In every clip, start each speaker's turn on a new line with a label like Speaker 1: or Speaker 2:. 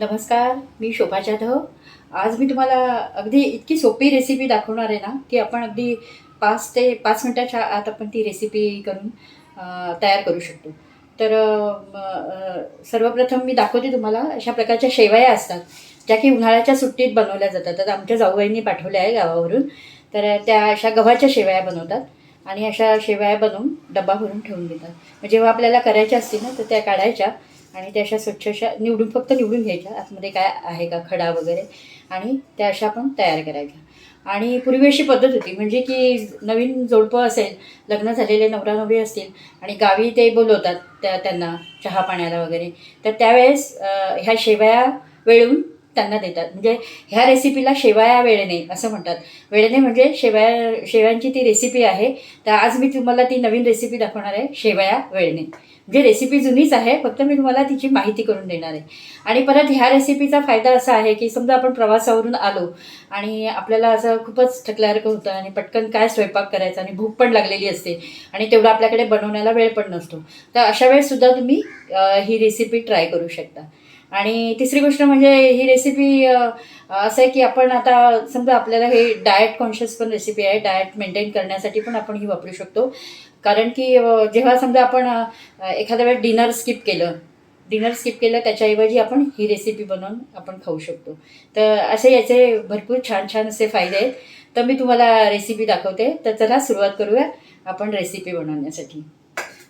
Speaker 1: नमस्कार मी शोभा जाधव. आज मी तुम्हाला अगदी इतकी सोपी रेसिपी दाखवणार आहे ना की आपण अगदी पाच ते पाच मिनटाच्या आत आपण ती रेसिपी करून तयार करू शकतो. तर सर्वप्रथम मी दाखवते तुम्हाला अशा प्रकारच्या शेवया असतात ज्या की उन्हाळ्याच्या सुट्टीत बनवल्या जातात. तर आमच्या जाऊबाईंनी पाठवल्या आहे गावावरून. तर त्या अशा गव्हाच्या शेवया बनवतात आणि अशा शेवया बनवून डबा भरून ठेवून देतात. मग जेव्हा आपल्याला करायच्या असतील ना तर त्या काढायच्या. आणि त्या अशा स्वच्छ अशा निवडून फक्त निवडून घ्यायच्या. आतमध्ये काय आहे का खडा वगैरे? आणि त्या अशा आपण तयार करायच्या. आणि पूर्वी अशी पद्धत होती म्हणजे की नवीन जोडपं असेल लग्न झालेले नवरा नवरी असतील आणि गावी ते बोलवतात त्या त्यांना चहा पाण्याला वगैरे तर त्यावेळेस ह्या शेवया वेळून त्यांना देतात. म्हणजे ह्या रेसिपीला शेवया वेळेने असं म्हणतात. वेळेने म्हणजे शेवया शेवयांची ती रेसिपी आहे. तर आज मी तुम्हाला ती नवीन रेसिपी दाखवणार आहे शेवया वेळेने. म्हणजे रेसिपी जुनीच आहे फक्त मी तुम्हाला तिची माहिती करून देणार आहे. आणि परत ह्या रेसिपीचा फायदा असा आहे की समजा आपण प्रवासावरून आलो आणि आपल्याला असं खूपच थकल्यासारखं होतं आणि पटकन काय स्वयंपाक करायचा आणि भूक पण लागलेली असते आणि तेवढा आपल्याकडे बनवण्याला वेळ पण नसतो. तर अशा वेळेससुद्धा तुम्ही ही रेसिपी ट्राय करू शकता. आणि तिसरी गोष्ट म्हणजे ही रेसिपी असं आहे की आपण आता समजा आपल्याला हे डाएट कॉन्शियस पण रेसिपी आहे डाएट मेंटेन करण्यासाठी पण आपण ही वापरू शकतो. कारण की जेव्हा समजा आपण एखाद्या वेळेस डिनर स्किप केलं डिनर स्किप केलं त्याच्याऐवजी आपण ही रेसिपी बनवून आपण खाऊ शकतो. तर असे याचे भरपूर छान छान असे फायदे आहेत. तर मी तुम्हाला रेसिपी दाखवते. तर चला सुरुवात करूया आपण रेसिपी बनवण्यासाठी.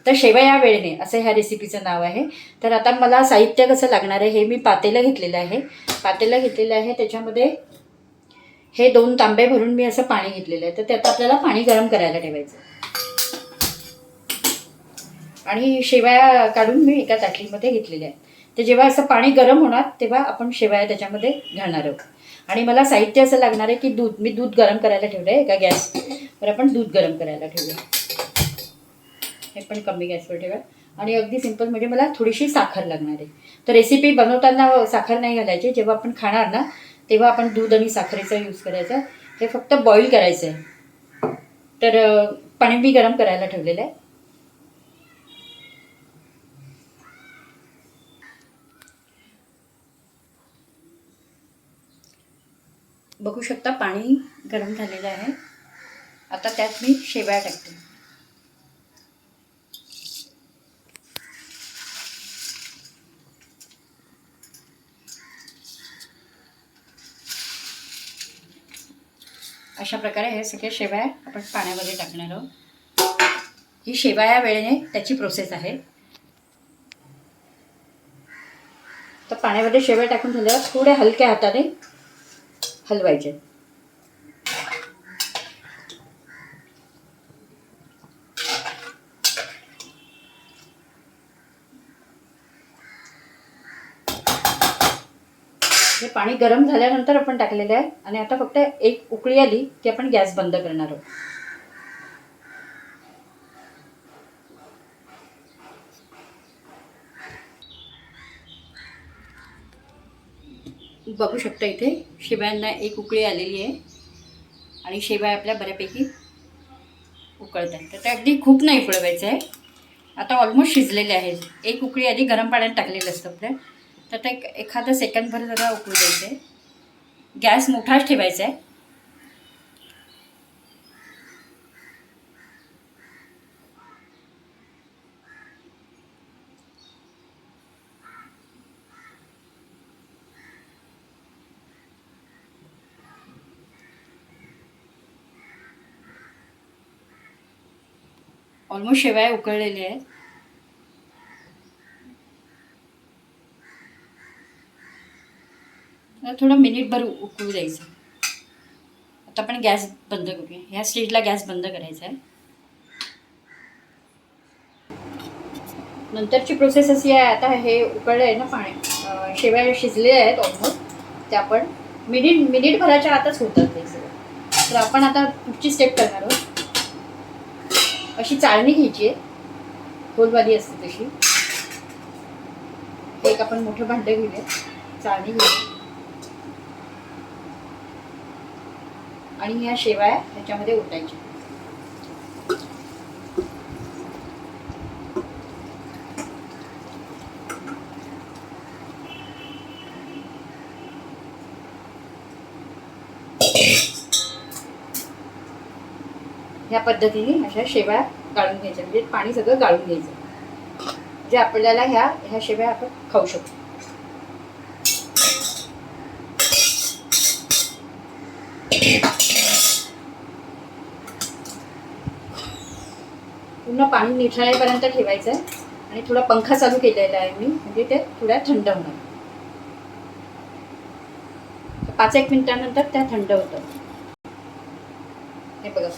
Speaker 1: तर शेवया वेळणे असं ह्या रेसिपीचं नाव आहे. तर आता मला साहित्य कसं लागणार आहे हे मी पातेलं घेतलेलं आहे. पातेलं घेतलेलं आहे त्याच्यामध्ये हे दोन तांबे भरून मी असं पाणी घेतलेलं आहे. तर त्यात आपल्याला पाणी गरम करायला ठेवायचं आणि शेवया काढून मी एका ताटलीमध्ये घेतलेल्या आहेत. तर जेव्हा असं पाणी गरम होणार तेव्हा आपण शेवया त्याच्यामध्ये घालणार आहोत. आणि मला साहित्य असं लागणार आहे की दूध मी दूध गरम करायला ठेवलं आहे एका गॅसवर. आपण दूध गरम करायला ठेवूया हे पण कमी गॅसवर ठेवा. आणि अगदी सिंपल म्हणजे मला थोडीशी साखर लागणार आहे. तर रेसिपी बनवताना साखर नाही घालायची. जेव्हा आपण खाणार ना तेव्हा आपण दूध आणि साखरेचा यूज करायचा. हे फक्त बॉईल करायचं आहे तर पाणी मी गरम करायला ठेवलेलं आहे. बघू शकता पाणी गरम झालेलं आहे. आता त्यात मी शेवया टाकते. अशा प्रकारे हे सगळे शेवया आपण पाण्यामध्ये टाकणार आहोत. ही शेवया वेळेने त्याची प्रोसेस आहे. तर पाण्यामध्ये शेवया टाकून झाल्यावर थोड्या हलक्या हाताने हलवायचे. हे पाणी गरम झाल्यानंतर आपण टाकलेलं आहे. आणि आता फक्त एक उकळी आली की आपण गॅस बंद करणार आहोत. बघू शकता इथे शेवयांना एक उकळी आलेली आहे. आणि शेवया आपल्या बऱ्यापैकी उकळत आहेत. तर ते अगदी खूप नाही उकळवायचं आहे. आता ऑलमोस्ट शिजलेले आहेत. एक उकळी आधी गरम पाण्यात टाकलेलं असतं आपल्या तर ते एक एखादं सेकंदभर जरा उकळू द्यायचे गॅस मोठाच ठेवायचा आहे ऑलमोस्ट शेवया उकळलेली आहेत. थोडं मिनिटभर उकळू द्यायचं. आता आपण गॅस बंद करूया. ह्या स्टेजला गॅस बंद करायचा आहे. नंतरची प्रोसेस अशी आहे आता हे उकळलं आहे ना पाणी. शेवया शिजले आहेत ऑलमोस्ट ते आपण मिनिट मिनिटभराच्या आतच होतात ते सगळं. तर आपण आता पुढची स्टेप करणार आहोत. अशी चाळणी घ्यायची आहे. खोलवाली असते तशी. एक आपण मोठं भांडं घेऊया चाळणी घेऊया आणि या शेवाळ्या ह्याच्यामध्ये ओतायच्या. ह्या पद्धतीने अशा शेवाळ्या गाळून घ्यायच्या. म्हणजे पाणी सगळं गाळून घ्यायचं. जे आपल्याला ह्या ह्या शेवया आपण खाऊ शकतो. पूर्ण पाणी निथळेपर्यंत ठेवायचं आहे आणि थोडा पंखा चालू केलेला आहे मी म्हणजे ते थोड्या थंड होणार पाच एक मिनिटानंतर त्या थंड होतं हे बघा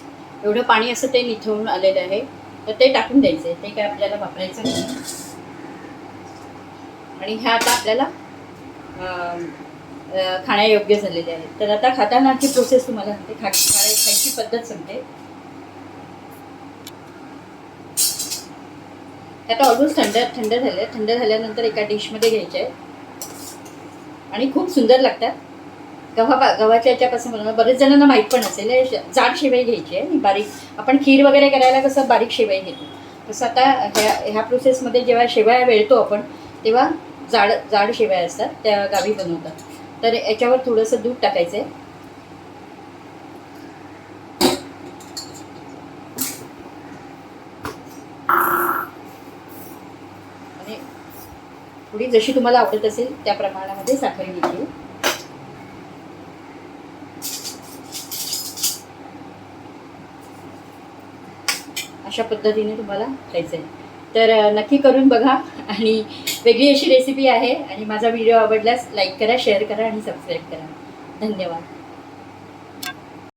Speaker 1: एवढं पाणी असं ते निथळून आलेलं आहे तर ते टाकून द्यायचं आहे ते काय आपल्याला वापरायचं नाही. आणि ह्या आता आपल्याला खाण्यायोग्य झालेले आहेत. तर आता खातानाची प्रोसेस तुम्हाला सांगते. खा खायची पद्धत सांगते. आता ऑलमोस्ट थंड थंड झाले थंड झाल्यानंतर एका डिशमध्ये घ्यायचे आहे आणि खूप सुंदर लागतात. गव्हा गव्हाच्या याच्यापासून बनवणं बरेच जणांना माहीत पण असेल. जाड शेवई घ्यायची आहे. बारीक आपण खीर वगैरे करायला कसं बारीक शेवई घेतो. तसं आता ह्या ह्या प्रोसेसमध्ये जेव्हा शेवया वेळतो आपण तेव्हा जाड जाड शेवया असतात. त्या गावी बनवतात. तर याच्यावर थोडंसं दूध टाकायचं आहे आणि थोडी जशी तुम्हाला आवडत असेल त्या प्रमाणामध्ये साखर घ्यायची अशा पद्धतीने तुम्हाला खायचं आहे. तर नक्की करून बघा आणि वेगळी अशी रेसिपी आहे आणि माझा व्हिडिओ आवडल्यास लाईक करा शेअर करा आणि सबस्क्राईब करा. धन्यवाद.